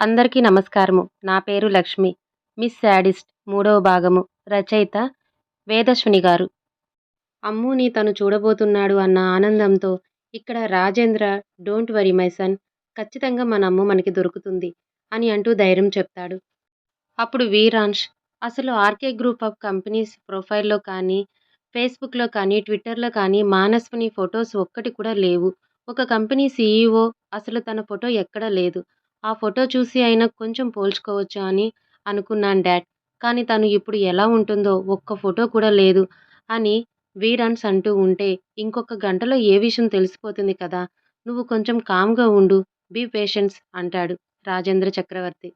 అందరికీ నమస్కారము. నా పేరు లక్ష్మి. మిస్ శాడిస్ట్ మూడవ భాగము. రచయిత వేదశ్విని గారు. అమ్ముని తను చూడబోతున్నాడు అన్న ఆనందంతో ఇక్కడ Rajendra don't worry my son ఖచ్చితంగా మన అమ్ము మనకి దొరుకుతుంది అని అంటూ ధైర్యం చెప్తాడు. అప్పుడు వీరాంష్ అసలు ఆర్కే గ్రూప్ ఆఫ్ కంపెనీస్ ప్రొఫైల్లో కానీ ఫేస్బుక్లో కానీ ట్విట్టర్లో కానీ మానస్విని ఫొటోస్ ఒక్కటి కూడా లేవు. ఒక కంపెనీ సీఈఓ అసలు తన ఫోటో ఎక్కడా లేదు. ఆ ఫోటో చూసి అయినా కొంచెం పోల్చుకోవచ్చు అని అనుకున్నాను డాడ్. కానీ తను ఇప్పుడు ఎలా ఉంటుందో ఒక్క ఫోటో కూడా లేదు అని వీరన్స్ అంటూ ఉంటే ఇంకొక గంటలో ఏ విషయం తెలిసిపోతుంది కదా? నువ్వు కొంచెం కామ్గా ఉండు బీ పేషెన్స్ అంటాడు రాజేంద్ర చక్రవర్తి.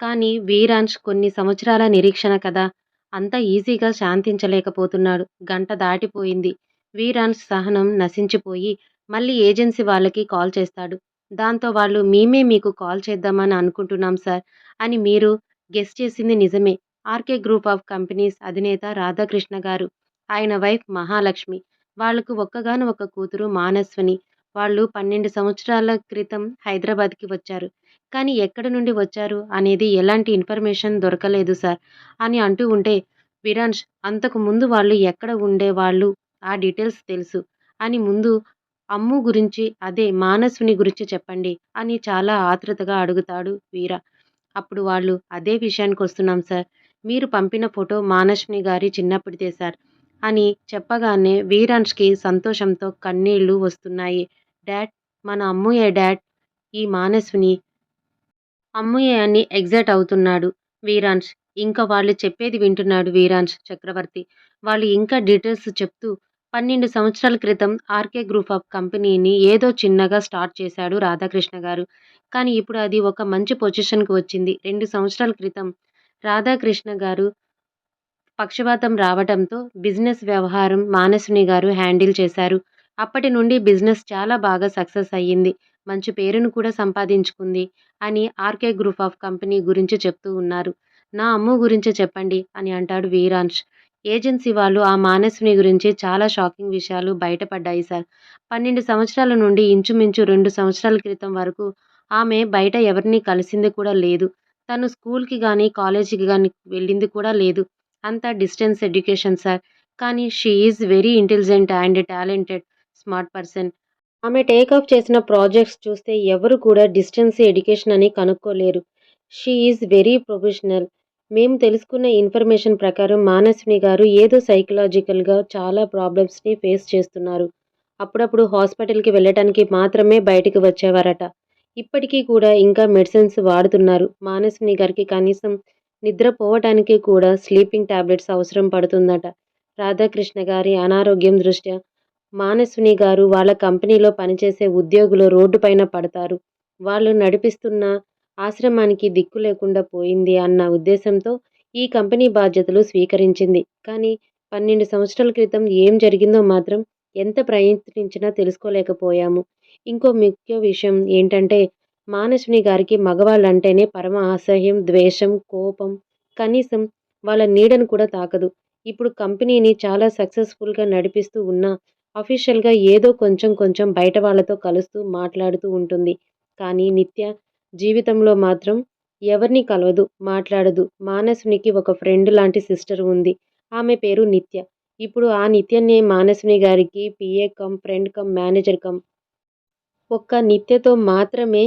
కానీ వీరాన్స్ కొన్ని సంవత్సరాల నిరీక్షణ కదా? అంత ఈజీగా శాంతించలేకపోతున్నాడు. గంట దాటిపోయింది. వీరాన్స్ సహనం నశించిపోయి మళ్ళీ ఏజెన్సీ వాళ్ళకి కాల్ చేస్తాడు. దాంతో వాళ్ళు మేమే మీకు కాల్ చేద్దామని అనుకుంటున్నాం సార్ అని మీరు గెస్ట్ చేసింది నిజమే. ఆర్కే గ్రూప్ ఆఫ్ కంపెనీస్ అధినేత రాధాకృష్ణ గారు ఆయన వైఫ్ మహాలక్ష్మి. వాళ్ళకు ఒక్కగాను ఒక కూతురు మానస్విని. వాళ్ళు పన్నెండు సంవత్సరాల క్రితం హైదరాబాద్కి వచ్చారు. కానీ ఎక్కడి నుండి వచ్చారు అనేది ఎలాంటి ఇన్ఫర్మేషన్ దొరకలేదు సార్ అని అంటూ ఉంటే విరాంష్ అంతకు ముందు వాళ్ళు ఎక్కడ ఉండేవాళ్ళు? ఆ డీటెయిల్స్ తెలుసు అని ముందు అమ్ము గురించి అదే మానసుని గురించి చెప్పండి అని చాలా ఆతృతగా అడుగుతాడు వీర. అప్పుడు వాళ్ళు అదే విషయానికి వస్తున్నాం సార్. మీరు పంపిన ఫోటో మానస్విని గారి చిన్నప్పటిదే సార్ అని చెప్పగానే వీరాన్ష్కి సంతోషంతో కన్నీళ్ళు వస్తున్నాయి. డాడ్ మన అమ్ముయే డాడ్ ఈ మానస్విని అమ్ముయే అని ఎగ్జైట్ అవుతున్నాడు వీరాంష్ ఇంకా వాళ్ళు చెప్పేది వింటున్నాడు వీరాంష్ చక్రవర్తి. వాళ్ళు ఇంకా డీటెయిల్స్ చెప్తూ పన్నెండు సంవత్సరాల క్రితం ఆర్కే గ్రూప్ ఆఫ్ కంపెనీని ఏదో చిన్నగా స్టార్ట్ చేశాడు రాధాకృష్ణ గారు. కానీ ఇప్పుడు అది ఒక మంచి పొజిషన్కి వచ్చింది. రెండు సంవత్సరాల క్రితం రాధాకృష్ణ గారు పక్షపాతం రావడంతో బిజినెస్ వ్యవహారం మానసుని గారు హ్యాండిల్ చేశారు. అప్పటి నుండి బిజినెస్ చాలా బాగా సక్సెస్ అయ్యింది. మంచి పేరును కూడా సంపాదించుకుంది అని ఆర్కే గ్రూప్ ఆఫ్ కంపెనీ గురించి చెప్తూ ఉన్నారు. నా అమ్ము గురించి చెప్పండి అని అంటాడు వీరాంశ్. ఏజెన్సీ వాళ్ళు ఆ మానస్విని గురించి చాలా షాకింగ్ విషయాలు బయటపడ్డాయి సార్. పన్నెండు సంవత్సరాల నుండి ఇంచుమించు రెండు సంవత్సరాల క్రితం వరకు ఆమె బయట ఎవరిని కలిసింది కూడా లేదు. తను స్కూల్కి కానీ కాలేజీకి కానీ వెళ్ళింది కూడా లేదు. అంతా డిస్టెన్స్ ఎడ్యుకేషన్ సార్. కానీ she is very intelligent and talented smart person. ఆమె టేక్ ఆఫ్ చేసిన ప్రాజెక్ట్స్ చూస్తే ఎవరు కూడా డిస్టెన్స్ ఎడ్యుకేషన్ అని కనుక్కోలేరు. She is very professional. మేము తెలుసుకున్న ఇన్ఫర్మేషన్ ప్రకారం మానస్విని గారు ఏదో సైకలాజికల్గా చాలా ప్రాబ్లమ్స్ని ఫేస్ చేస్తున్నారు. అప్పుడప్పుడు హాస్పిటల్కి వెళ్ళటానికి మాత్రమే బయటకు వచ్చేవారట. ఇప్పటికీ కూడా ఇంకా మెడిసిన్స్ వాడుతున్నారు. మానస్విని గారికి కనీసం నిద్రపోవటానికి కూడా స్లీపింగ్ టాబ్లెట్స్ అవసరం పడుతుందట. రాధాకృష్ణ గారి అనారోగ్యం దృష్ట్యా మానస్విని గారు వాళ్ళ కంపెనీలో పనిచేసే ఉద్యోగులు రోడ్డుపైన పడతారు. వాళ్ళు నడిపిస్తున్న ఆశ్రమానికి దిక్కు లేకుండా పోయింది అన్న ఉద్దేశంతో ఈ కంపెనీ బాధ్యతలు స్వీకరించింది. కానీ పన్నెండు సంవత్సరాల క్రితం ఏం జరిగిందో మాత్రం ఎంత ప్రయత్నించినా తెలుసుకోలేకపోయాము. ఇంకో ముఖ్య విషయం ఏంటంటే మానసుని గారికి మగవాళ్ళంటేనే పరమ అసహ్యం ద్వేషం కోపం కనీసం వాళ్ళ నీడను కూడా తాకదు. ఇప్పుడు కంపెనీని చాలా సక్సెస్ఫుల్గా నడిపిస్తూ ఉన్నా అఫీషియల్గా ఏదో కొంచెం కొంచెం బయట వాళ్ళతో కలుస్తూ మాట్లాడుతూ ఉంటుంది. కానీ నిత్య జీవితంలో మాత్రం ఎవరిని కలవదు మాట్లాడదు. మానసునికి ఒక ఫ్రెండ్ లాంటి సిస్టర్ ఉంది. ఆమె పేరు నిత్య. ఇప్పుడు ఆ నిత్యనే మానసుని గారికి PA cum friend cum manager cum. ఒక్క నిత్యతో మాత్రమే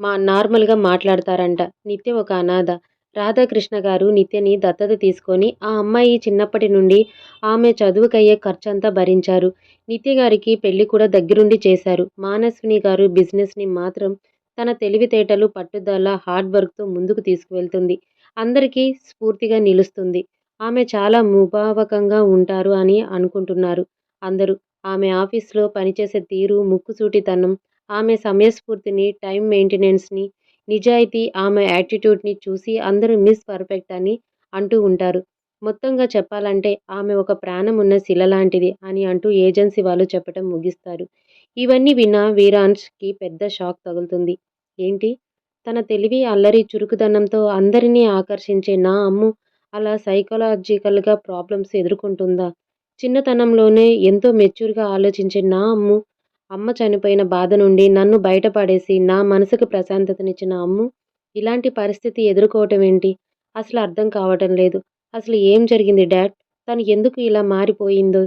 మా నార్మల్గా మాట్లాడతారంట. నిత్య ఒక అనాథ. రాధాకృష్ణ గారు నిత్యని దత్తత తీసుకొని ఆ అమ్మాయి చిన్నప్పటి నుండి ఆమె చదువుకయ్యే ఖర్చంతా భరించారు. నిత్య గారికి పెళ్ళి కూడా దగ్గరుండి చేశారు. మానస్విని గారు బిజినెస్ని మాత్రం తన తెలివితేటలు పట్టుదల హార్డ్ వర్క్తో ముందుకు తీసుకువెళ్తుంది. అందరికీ స్ఫూర్తిగా నిలుస్తుంది. ఆమె చాలా ముభావకంగా ఉంటారు అని అనుకుంటున్నారు అందరూ. ఆమె ఆఫీస్లో పనిచేసే తీరు ముక్కుసూటితనం ఆమె సమయస్ఫూర్తిని టైం మెయింటెనెన్స్ని నిజాయితీ ఆమె యాటిట్యూడ్ని చూసి అందరూ మిస్ పర్ఫెక్ట్ అని అంటూ ఉంటారు. మొత్తంగా చెప్పాలంటే ఆమె ఒక ప్రాణం ఉన్న శిల లాంటిది అని అంటూ ఏజెన్సీ వాళ్ళు చెప్పటం ముగిస్తారు. ఇవన్నీ విన్న వీరాన్స్కి పెద్ద షాక్ తగులుతుంది. ఏంటి? తన తెలివి అల్లరి చురుకుదనంతో అందరినీ ఆకర్షించే నా అమ్ము అలా సైకలాజికల్గా ప్రాబ్లమ్స్ ఎదుర్కొంటుందా? చిన్నతనంలోనే ఎంతో మెచ్యూర్గా ఆలోచించే నా అమ్ము అమ్మ చనిపోయిన బాధ నుండి నన్ను బయటపడేసి నా మనసుకు ప్రశాంతతనిచ్చిన అమ్ము ఇలాంటి పరిస్థితి ఎదుర్కోవటం ఏంటి? అసలు అర్థం కావటం లేదు. అసలు ఏం జరిగింది డాడ్? తను ఎందుకు ఇలా మారిపోయిందో?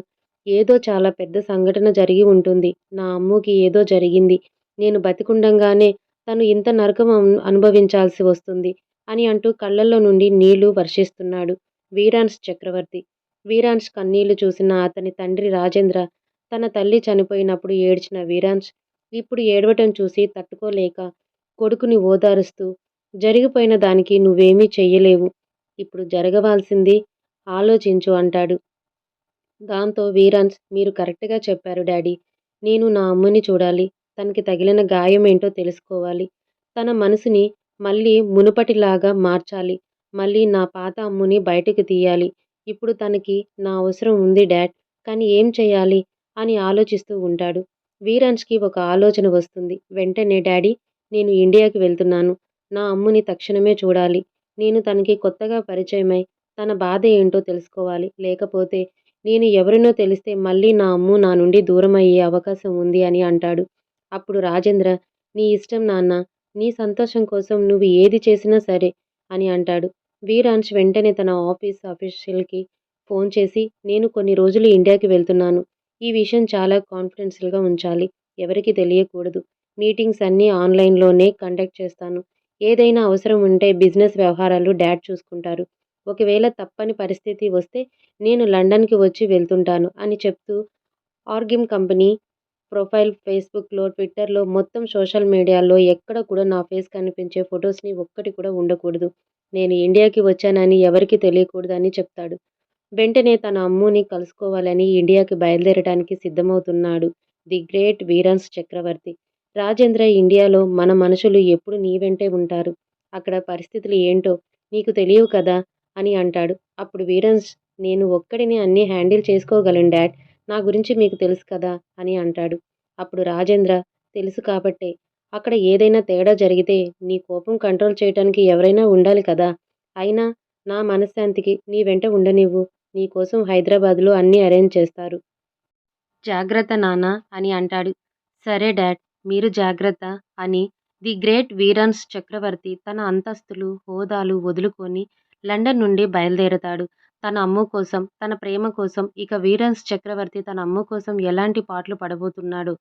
ఏదో చాలా పెద్ద సంఘటన జరిగి ఉంటుంది. నా అమ్ముకి ఏదో జరిగింది. నేను బతికుండంగానే తను ఇంత నరకం అనుభవించాల్సి వస్తుంది అని అంటూ కళ్ళల్లో నుండి నీళ్ళు వర్షిస్తున్నాడు వీరాన్స్ చక్రవర్తి. వీరాన్స్ కన్నీళ్ళు చూసిన అతని తండ్రి రాజేంద్ర తన తల్లి చనిపోయినప్పుడు ఏడ్చిన వీరాన్స్ ఇప్పుడు ఏడవటం చూసి తట్టుకోలేక కొడుకుని ఓదారుస్తూ జరిగిపోయిన దానికి నువ్వేమీ చెయ్యలేవు ఇప్పుడు జరగవలసింది ఆలోచించు అంటాడు. దాంతో వీరాన్స్ మీరు కరెక్ట్గా చెప్పారు డాడీ నేను నా అమ్మని చూడాలి తనకి తగిలిన గాయం ఏంటో తెలుసుకోవాలి. తన మనసుని మళ్ళీ మునుపటిలాగా మార్చాలి. మళ్ళీ నా పాత అమ్ముని బయటకు తీయాలి. ఇప్పుడు తనకి నా అవసరం ఉంది డాడ్ కానీ ఏం చేయాలి? అని ఆలోచిస్తూ ఉంటాడు. వీరాన్స్కి ఒక ఆలోచన వస్తుంది. వెంటనే డాడీ నేను ఇండియాకి వెళ్తున్నాను. నా అమ్ముని తక్షణమే చూడాలి. నేను తనకి కొత్తగా పరిచయమై తన బాధ ఏంటో తెలుసుకోవాలి. లేకపోతే నేను ఎవరినో తెలిస్తే మళ్ళీ నా అమ్ము నా నుండి దూరం అయ్యే అవకాశం ఉంది అని అంటాడు. అప్పుడు రాజేంద్ర నీ ఇష్టం నాన్న నీ సంతోషం కోసం నువ్వు ఏది చేసినా సరే అని అంటాడు. వీరాంశ్ వెంటనే తన ఆఫీస్ అఫీషియల్కి ఫోన్ చేసి నేను కొన్ని రోజులు ఇండియాకి వెళ్తున్నాను. ఈ విషయం చాలా కాన్ఫిడెన్షియల్గా ఉంచాలి. ఎవరికి తెలియకూడదు. మీటింగ్స్ అన్నీ ఆన్లైన్లోనే కండక్ట్ చేస్తాను. ఏదైనా అవసరం ఉంటే బిజినెస్ వ్యవహారాలు డాడ్ చూసుకుంటారు. ఒకవేళ తప్పని పరిస్థితి వస్తే నేను లండన్కి వచ్చి వెళ్తుంటాను అని చెప్తూ ఆర్గిమ్ కంపెనీ ప్రొఫైల్ ఫేస్బుక్లో ట్విట్టర్లో మొత్తం సోషల్ మీడియాలో ఎక్కడ కూడా నా ఫేస్ కనిపించే ఫొటోస్ని ఒక్కటి కూడా ఉండకూడదు. నేను ఇండియాకి వచ్చానని ఎవరికీ తెలియకూడదు అని చెప్తాడు. వెంటనే తన అమ్ముని కలుసుకోవాలని ఇండియాకి బయలుదేరడానికి సిద్ధమవుతున్నాడు ది గ్రేట్ వీరన్స్ చక్రవర్తి. రాజేంద్ర ఇండియాలో మన మనుషులు ఎప్పుడు నీ వెంటే ఉంటారు. అక్కడ పరిస్థితులు ఏంటో నీకు తెలియవు కదా అని అంటాడు. అప్పుడు వీరన్స్ నేను ఒక్కడిని అన్నీ హ్యాండిల్ చేసుకోగలను డాడ్. నా గురించి మీకు తెలుసు కదా? అని అంటాడు. అప్పుడు రాజేంద్ర తెలుసు కాబట్టే అక్కడ ఏదైనా తేడా జరిగితే నీ కోపం కంట్రోల్ చేయడానికి ఎవరైనా ఉండాలి కదా? అయినా నా మనశ్శాంతికి నీ వెంట ఉండనివ్వు. నీ కోసం హైదరాబాద్లో అన్నీ అరేంజ్ చేస్తారు. జాగ్రత్త నాన్న అని అంటాడు. సరే డాడ్ మీరు జాగ్రత్త అని ది గ్రేట్ వీరన్స్ చక్రవర్తి తన అంతస్తులు హోదాలు వదులుకొని లండన్ నుండి బయలుదేరతాడు. తన అమ్ము కోసం తన ప్రేమ కోసం ఇక వీరన్స్ చక్రవర్తి తన అమ్ము కోసం ఎలాంటి పాటలు పడబోతున్నాడు?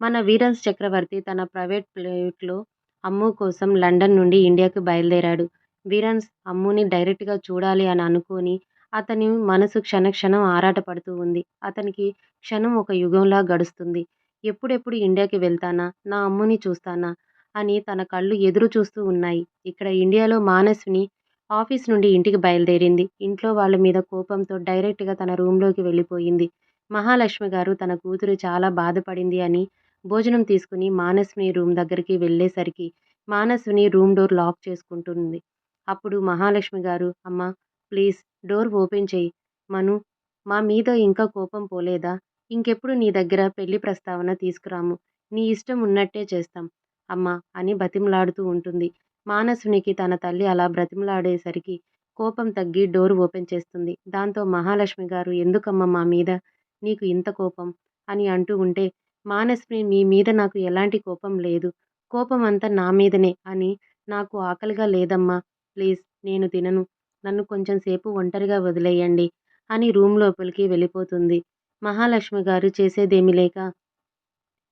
మన వీరన్స్ చక్రవర్తి తన ప్రైవేట్ ప్లేట్లో అమ్ము కోసం లండన్ నుండి ఇండియాకి బయలుదేరాడు. వీరన్స్ అమ్ముని డైరెక్ట్గా చూడాలి అని అనుకొని అతని మనసు క్షణక్షణం ఆరాటపడుతూ ఉంది. అతనికి క్షణం ఒక యుగంలా గడుస్తుంది. ఎప్పుడెప్పుడు ఇండియాకి వెళ్తానా? నా అమ్ముని చూస్తానా? అని తన కళ్ళు ఎదురు చూస్తూ ఉన్నాయి. ఇక్కడ ఇండియాలో మానసుని ఆఫీస్ నుండి ఇంటికి బయలుదేరింది. ఇంట్లో వాళ్ళ మీద కోపంతో డైరెక్ట్గా తన రూమ్లోకి వెళ్ళిపోయింది. మహాలక్ష్మి గారు తన కూతురు చాలా బాధపడింది అని భోజనం తీసుకుని మానస్విని రూమ్ దగ్గరికి వెళ్ళేసరికి మానస్విని రూమ్ డోర్ లాక్ చేసుకుంటుంది. అప్పుడు మహాలక్ష్మి గారు అమ్మ ప్లీజ్ డోర్ ఓపెన్ చేయి. మను మా మీద ఇంకా కోపం పోలేదా? ఇంకెప్పుడు నీ దగ్గర పెళ్ళి ప్రస్తావన తీసుకురాము. నీ ఇష్టం ఉన్నట్టే చేస్తాం. అమ్మా అని బతిమలాడుతూ ఉంటుంది. మానసునికి తన తల్లి అలా బ్రతిమలాడేసరికి కోపం తగ్గి డోర్ ఓపెన్ చేస్తుంది. దాంతో మహాలక్ష్మి గారు ఎందుకమ్మా మా మీద నీకు ఇంత కోపం? అని అంటూ ఉంటే మానస్వి మీ మీద నాకు ఎలాంటి కోపం లేదు. కోపం అంతా నా మీదనే అని నాకు ఆకలిగా లేదమ్మా. ప్లీజ్ నేను తినను. నన్ను కొంచెం సేపు ఒంటరిగా వదిలేయండి అని రూమ్ లోపలికి వెళ్ళిపోతుంది. మహాలక్ష్మి గారు చేసేదేమీ లేక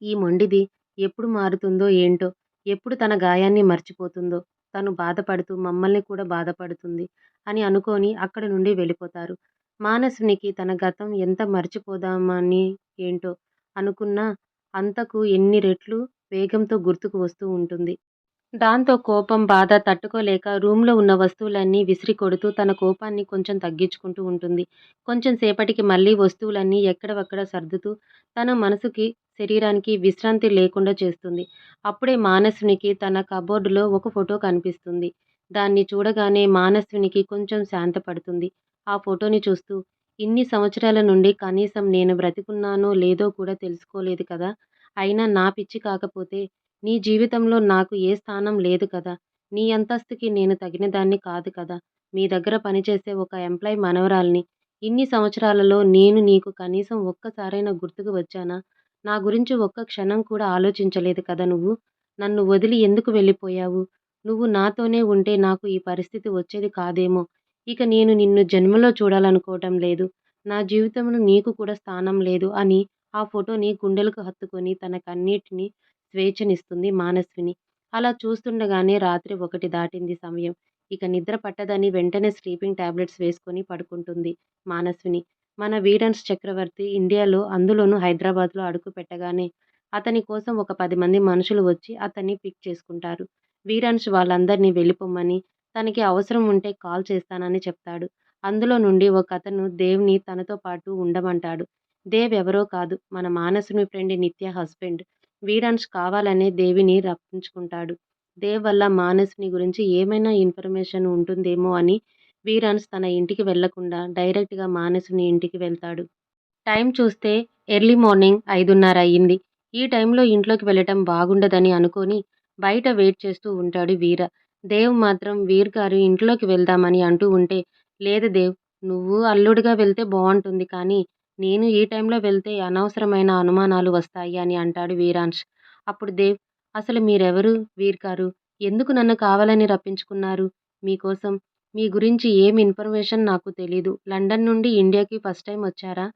ఈ మొండిది ఎప్పుడు మారుతుందో ఏంటో ఎప్పుడు తన గాయాన్ని మర్చిపోతుందో తను బాధపడుతూ మమ్మల్ని కూడా బాధపడుతుంది అని అనుకొని అక్కడి నుండి వెళ్ళిపోతారు. మానసునికి తన గతం ఎంత మర్చిపోదామని ఏంటో అనుకున్నా అంతకు ఎన్ని రెట్లు వేగంతో గుర్తుకు వస్తూ ఉంటుంది. దాంతో కోపం బాధ తట్టుకోలేక రూమ్లో ఉన్న వస్తువులన్నీ విసిరి కొడుతూ తన కోపాన్ని కొంచెం తగ్గించుకుంటూ ఉంటుంది. కొంచెం సేపటికి మళ్ళీ వస్తువులన్నీ ఎక్కడవక్కడ సర్దుతూ తన మనసుకి శరీరానికి విశ్రాంతి లేకుండా చేస్తుంది. అప్పుడే మానసునికి తన కబోర్డులో ఒక ఫోటో కనిపిస్తుంది. దాన్ని చూడగానే మానసునికి కొంచెం శాంతపడుతుంది. ఆ ఫోటోని చూస్తూ ఇన్ని సంవత్సరాల నుండి కనీసం నేను బ్రతికున్నానో లేదో కూడా తెలుసుకోలేదు కదా. అయినా నా పిచ్చి కాకపోతే నీ జీవితంలో నాకు ఏ స్థానం లేదు కదా. నీ అంతస్తుకి నేను తగిన దాన్ని కాదు కదా. మీ దగ్గర పనిచేసే ఒక ఎంప్లాయ్ మనవరాల్ని ఇన్ని సంవత్సరాలలో నేను నీకు కనీసం ఒక్కసారైనా గుర్తుకు వచ్చానా? నా గురించి ఒక్క క్షణం కూడా ఆలోచించలేదు కదా నువ్వు. నన్ను వదిలి ఎందుకు వెళ్ళిపోయావు? నువ్వు నాతోనే ఉంటే నాకు ఈ పరిస్థితి వచ్చేది కాదేమో. ఇక నేను నిన్ను జన్మలో చూడాలనుకోవటం లేదు. నా జీవితంలో నీకు కూడా స్థానం లేదు అని ఆ ఫోటోని గుండెలకు హత్తుకొని తన కన్నీటిని స్వేచ్ఛనిస్తుంది మానస్విని. అలా చూస్తుండగానే రాత్రి ఒకటి దాటింది సమయం. ఇక నిద్ర పట్టదని వెంటనే స్లీపింగ్ టాబ్లెట్స్ వేసుకొని పడుకుంటుంది మానస్విని. మన వీరన్స్ చక్రవర్తి ఇండియాలో అందులోనూ హైదరాబాద్లో అడుగు పెట్టగానే అతని కోసం ఒక పది మంది మనుషులు వచ్చి అతన్ని పిక్ చేసుకుంటారు. వీరన్స్ వాళ్ళందరినీ వెళ్ళిపోమ్మని తనకి అవసరం ఉంటే కాల్ చేస్తానని చెప్తాడు. అందులో నుండి ఒక అతను దేవ్ని తనతో పాటు ఉండమంటాడు. దేవ్ ఎవరో కాదు మన మానసుని ఫ్రెండ్ నిత్య హస్బెండ్. వీరన్స్ కావాలనే దేవిని రప్పించుకుంటాడు. దేవ్ వల్ల మానసుని గురించి ఏమైనా ఇన్ఫర్మేషన్ ఉంటుందేమో అని వీరన్స్ తన ఇంటికి వెళ్ళకుండా డైరెక్ట్గా మానసుని ఇంటికి వెళ్తాడు. టైం చూస్తే ఎర్లీ మార్నింగ్ ఐదున్నర అయ్యింది. ఈ టైంలో ఇంట్లోకి వెళ్ళటం బాగుండదని అనుకొని బయట వెయిట్ చేస్తూ ఉంటాడు వీర. దేవ్ మాత్రం వీర్ గారు ఇంట్లోకి వెళ్దామని అంటూ ఉంటే లేదు దేవ్ నువ్వు అల్లుడిగా వెళ్తే బాగుంటుంది కానీ నేను ఈ టైంలో వెళ్తే అనవసరమైన అనుమానాలు వస్తాయి అని అంటాడు వీరాంష్ అప్పుడు దేవ్ అసలు మీరెవరు? వీర్ గారు ఎందుకు నన్ను కావాలని రప్పించుకున్నారు? మీకోసం మీ గురించి ఏం ఇన్ఫర్మేషన్ నాకు తెలీదు. లండన్ నుండి ఇండియాకి ఫస్ట్ టైం వచ్చారా?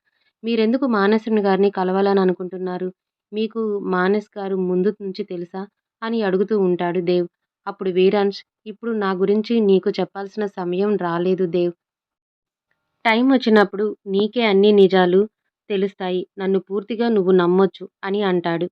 మీరెందుకు మానసుని గారిని కలవాలని అనుకుంటున్నారు? మీకు మానస్ గారు ముందు నుంచి తెలుసా? అని అడుగుతూ ఉంటాడు దేవ్. అప్పుడు వీరాంష్ ఇప్పుడు నా గురించి నీకు చెప్పాల్సిన సమయం రాలేదు దేవ్. టైం వచ్చినప్పుడు నీకే అన్ని నిజాలు తెలుస్తాయి. నన్ను పూర్తిగా నువ్వు నమ్మొచ్చు అని అంటాడు.